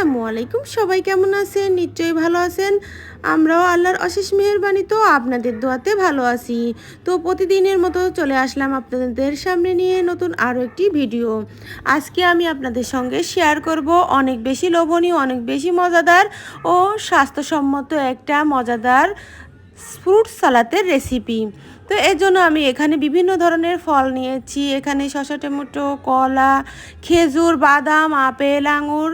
আসসালামু আলাইকুম। সবাই কেমন আছেন? নিশ্চয়ই ভালো আছেন। আমরাও আল্লাহর অশেষ মেহেরবানি তো আপনাদের দোয়াতে ভালো আছি। তো প্রতিদিনের মতো চলে আসলাম আপনাদের সামনে নিয়ে নতুন আরও একটি ভিডিও। আজকে আমি আপনাদের সঙ্গে শেয়ার করব অনেক বেশি লোভনীয়, অনেক বেশি মজাদার ও স্বাস্থ্যসম্মত একটা মজাদার ফ্রুট সালাতের রেসিপি। তো এর জন্য আমি এখানে বিভিন্ন ধরনের ফল নিয়েছি। এখানে শসা, টমেটো, কলা, খেজুর, বাদাম, আপেল, আঙুর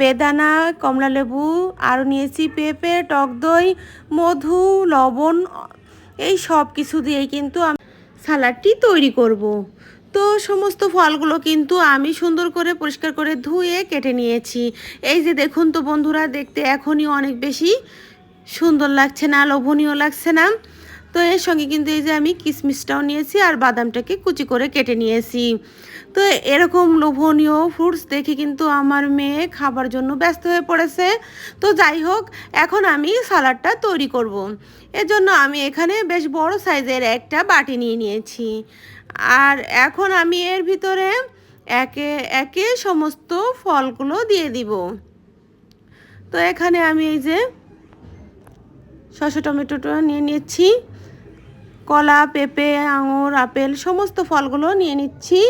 বেদানা, কমলালেবু আরও নিয়েছি পেঁপে, টক দই, মধু, লবণ, এই সব কিছু দিয়েই কিন্তু আমি সালাডটি তৈরি করব। তো সমস্ত ফলগুলো কিন্তু আমি সুন্দর করে পরিষ্কার করে ধুয়ে কেটে নিয়েছি এই যে দেখুন তো বন্ধুরা, দেখতে এখনই অনেক বেশি সুন্দর লাগছে না, লোভনীয় লাগছে না তো এর সঙ্গে কিন্তু এই যে আমি কিশমিশটাও নিয়েছি আর বাদামটাকে কুচি করে কেটে নিয়েছি। তো এরকম লোভনীয় ফ্রুটস দেখে কিন্তু আমার মেয়ে খাবার জন্য ব্যস্ত হয়ে পড়েছে। তো যাই হোক, এখন আমি সালাডটা তৈরি করব। এজন্য আমি এখানে বেশ বড় সাইজের একটা বাটি নিয়ে নিয়েছি। আর এখন আমি এর ভিতরে একে একে সমস্ত ফলগুলো দিয়ে দিব। তো এখানে আমি এই যে শসা টমেটোটা নিয়ে নিচ্ছি কলা, পেঁপে, আঙুর, আপেল সমস্ত ফলগুলো নিয়ে নিচ্ছি।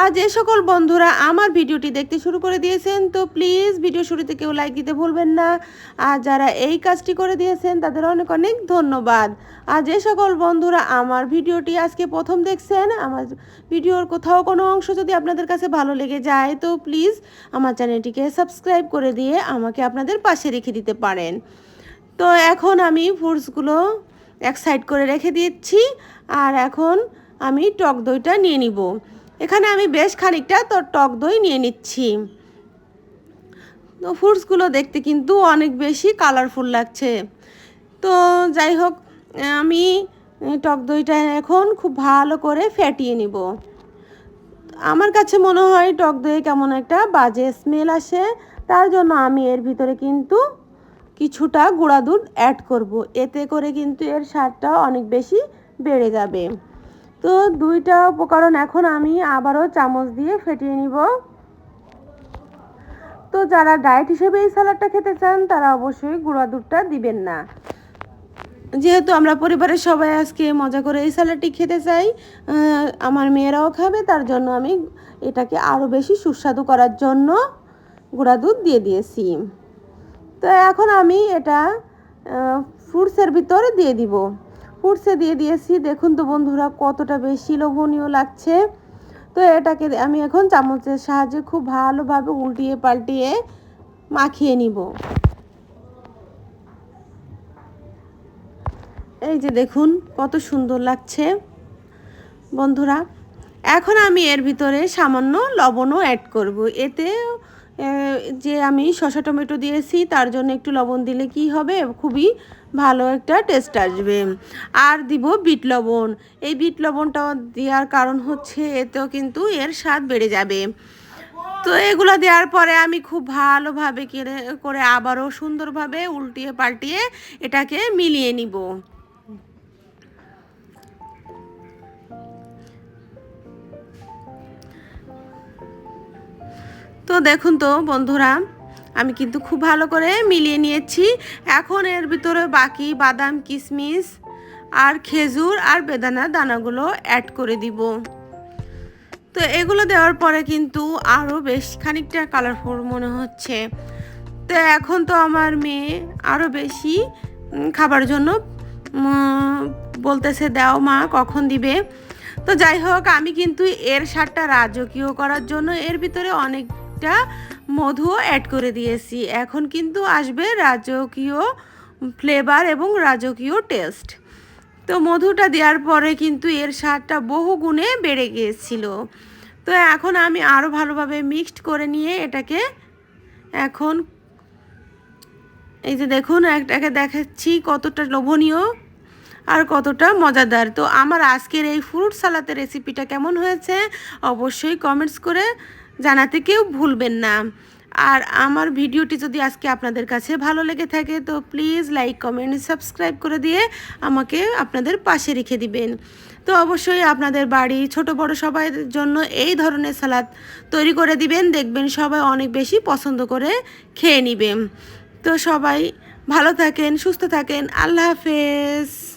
আর যে সকল বন্ধুরা আমার ভিডিওটি দেখতে শুরু করে দিয়েছেন, তো প্লিজ ভিডিও শুরুতে কেউ লাইক দিতে ভুলবেন না। আর যারা এই কাজটি করে দিয়েছেন, তাদের অনেক অনেক ধন্যবাদ। আর যে সকল বন্ধুরা আমার ভিডিওটি আজকে প্রথম দেখছেন, আমার ভিডিওর কোথাও কোনো অংশ যদি আপনাদের কাছে ভালো লেগে যায়, তো প্লিজ আমার চ্যানেলটিকে সাবস্ক্রাইব করে দিয়ে আমাকে আপনাদের পাশে রেখে দিতে পারেন। তো এখন আমি ফ্রুটসগুলো এক সাইড করে রেখে দিচ্ছি আর এখন আমি টক দইটা নিয়ে নিব। এখানে আমি বেশ খানিকটা তো টক দই নিয়ে নিচ্ছি। তো ফ্রুটসগুলো দেখতে কিন্তু অনেক বেশি কালারফুল লাগছে। তো যাই হোক, আমি টক দইটা এখন খুব ভালো করে ফেটিয়ে নিব। আমার কাছে মনে হয় টক দইয়ে কেমন একটা বাজে স্মেল আসে, তার জন্য আমি এর ভিতরে কিন্তু কিছুটা গুঁড়া দুধ অ্যাড করব। এতে করে কিন্তু এর স্বাদটা অনেক বেশি বেড়ে যাবে। তো দুইটা উপকরণ এখন আমি আবারও চামচ দিয়ে ফেটিয়ে নিব। তো যারা ডায়েট হিসেবে এই স্যালাডটা খেতে চান, তারা অবশ্যই গুঁড়া দুধটা দিবেন না। যেহেতু আমরা পরিবারের সবাই আজকে মজা করে এই স্যালাডটি খেতে চাই আমার মেয়েরাও খাবে, তার জন্য আমি এটাকে আরও বেশি সুস্বাদু করার জন্য গুঁড়া দুধ দিয়ে দিয়েছি। তো এখন আমি এটা ফ্রুটসের ভিতরে দিয়ে দিব। ফ্রুটসে দিয়ে দিয়েছি, দেখুন তো বন্ধুরা কতটা বেশি লোভনীয় লাগছে। তো এটাকে আমি এখন চামচের সাহায্যে খুব ভালোভাবে উল্টিয়ে পাল্টিয়ে মাখিয়ে নিব। এই যে দেখুন কত সুন্দর লাগছে। বন্ধুরা, এখন আমি এর ভিতরে সামান্য লবণও অ্যাড করব। এতে যে আমি শসা টমেটো দিয়েছি, তার জন্য একটু লবণ দিলে কি হবে? খুবই ভালো একটা টেস্ট আসবে। আর দিব বিট লবণ। এই বিট লবণটা দেওয়ার কারণ হচ্ছে, এতেও কিন্তু এর স্বাদ বেড়ে যাবে। তো এগুলো দেওয়ার পরে আমি খুব ভালোভাবে করে আবারও সুন্দরভাবে উল্টিয়ে পাল্টিয়ে এটাকে মিলিয়ে নিব। তো দেখুন তো বন্ধুরা, আমি কিন্তু খুব ভালো করে মিলিয়ে নিয়েছি। এখন এর ভিতরে বাকি বাদাম কিশমিশ আর খেজুর আর বেদানা দানাগুলো অ্যাড করে দিব। তো এগুলো দেওয়ার পরে কিন্তু আরও বেশ খানিকটা কালারফুল মনে হচ্ছে। তো এখন তো আমার মেয়ে আরও বেশি খাবার জন্য বলতেছে দাও মা, কখন দিবে? তো যাই হোক, আমি কিন্তু এর স্বাদটা রাজকীয় করার জন্য এর ভিতরে অনেক একটা মধুও অ্যাড করে দিয়েছি। এখন কিন্তু আসবে রাজকীয় ফ্লেভার এবং রাজকীয় টেস্ট তো মধুটা দেওয়ার পরে কিন্তু এর স্বাদটা বহু গুণে বেড়ে গিয়েছিল। তো এখন আমি আরও ভালোভাবে মিক্সড করে নিয়ে এটাকে এখন এই যে দেখুন একটাকে দেখাচ্ছি কতটা লোভনীয় আর কতটা মজাদার। তো আমার আজকের এই ফ্রুট সালাতের রেসিপিটা কেমন হয়েছে অবশ্যই কমেন্টস করে জানাতে কেউ ভুলবেন না। আর আমার ভিডিওটি যদি আজকে আপনাদের কাছে ভালো লেগে থাকে, তো প্লিজ লাইক কমেন্ট সাবস্ক্রাইব করে দিয়ে আমাকে আপনাদের পাশে রেখে দিবেন। তো অবশ্যই আপনাদের বাড়ি, ছোট, বড় সবাই জন্য এই ধরনের সালাদ তৈরি করে দিবেন। দেখবেন সবাই অনেক বেশি পছন্দ করে খেয়ে নেবেন। তো সবাই ভালো থাকেন, সুস্থ থাকেন। আল্লাহ হাফেজ।